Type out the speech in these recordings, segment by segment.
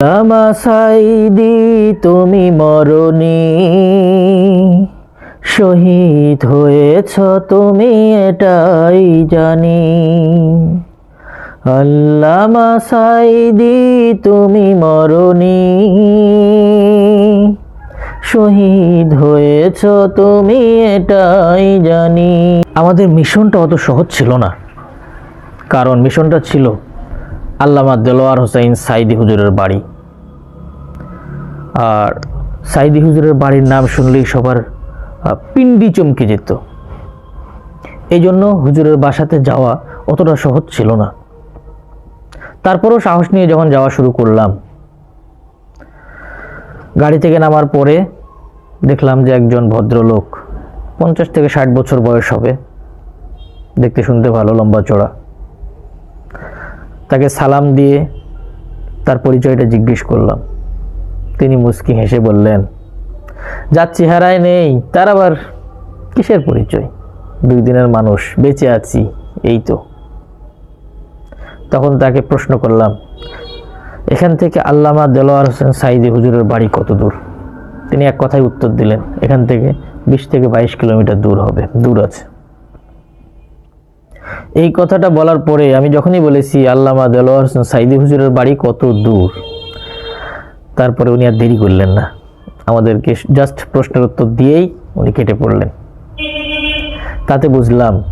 আমা সাইদি তুমি মরণি। শহীদ হয়েছ তুমি এটাই জানি। আল্লামা সাইদি তুমি মরণি। শহীদ হয়েছ তুমি এটাই জানি। আমাদের মিশনটা অত সহজ ছিল না, কারণ মিশনটা ছিল আল্লামা দেলোয়ার হোসেন সাইদি হুজুরের বাড়ি। আর সাইদি হুজুরের বাড়ির নাম শুনলেই সবার পিণ্ডি চমকে যেত। এই জন্য হুজুরের বাসাতে যাওয়া অতটা সহজ ছিল না। তারপরও সাহস নিয়ে যখন যাওয়া শুরু করলাম, গাড়ি থেকে নামার পরে দেখলাম যে একজন ভদ্রলোক পঞ্চাশ থেকে ষাট বছর বয়স হবে। দেখতে শুনতে ভালো, লম্বা চড়া তাকে সালাম দিয়ে তার পরিচয়টা জিজ্ঞেস করলাম। তিনি মুস্কি হেসে বললেন, যার চেহারায় নেই, তার আবার কিসের পরিচয়? দুই দিনের মানুষ, বেঁচে আছি, এই তো। তখন তাকে প্রশ্ন করলাম, এখান থেকে আল্লামা দেলোয়ার হোসেন সাইদি হুজুরের বাড়ি কত দূর? তিনি এক কথায় উত্তর দিলেন, এখান থেকে বিশ থেকে বাইশ কিলোমিটার দূর হবে, দূর আছে। এই কথাটা বলার পরে আমি যখনই বলেছি, আল্লামা দেলোয়ার হোসেন সাইদি হুজুরের বাড়ি কত দূর? তারপরে উনি আর দেরি করলেন না। আমাদেরকে জাস্ট প্রশ্নের উত্তর দিয়েই উনি কেটে পড়লেন। তাতে বুঝলাম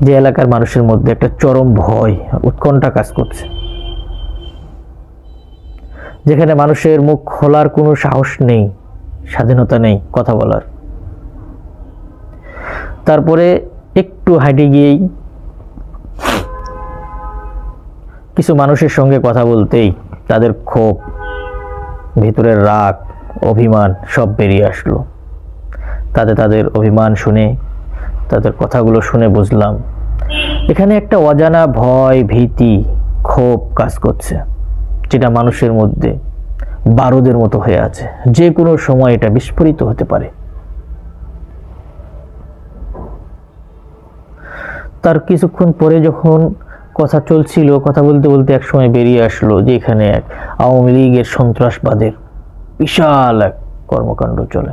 যে এলাকার মানুষের মধ্যে একটা চরম ভয়, উৎকণ্ঠা কাজ করছে। যেখানে মানুষের মুখ খোলার কোনো সাহস নেই, স্বাধীনতা নেই, কথা বলার। তারপরে একটু হাইটে গিয়েই কিছু মানুষের সঙ্গে কথা বলতেই তাদের ক্ষোভ, ভিতরের রাগ, অভিমান সব বেরিয়ে আসলো। তাতে তাদের অভিমান শুনে, তাদের কথাগুলো শুনে বুঝলাম, এখানে একটা অজানা ভয়, ভীতি, ক্ষোভ কাজ করছে, যেটা মানুষের মধ্যে বারুদের মতো হয়ে আছে। যে কোনো সময় এটা বিস্ফোরিত হতে পারে। তার কিছুক্ষণ পরে যখন কথা চলছিল, কথা বলতে বলতে এক সময় বেরিয়ে আসলো যে এখানে এক আওয়ামী লীগের সন্ত্রাসবাদের বিশাল এক কর্মকাণ্ড চলে।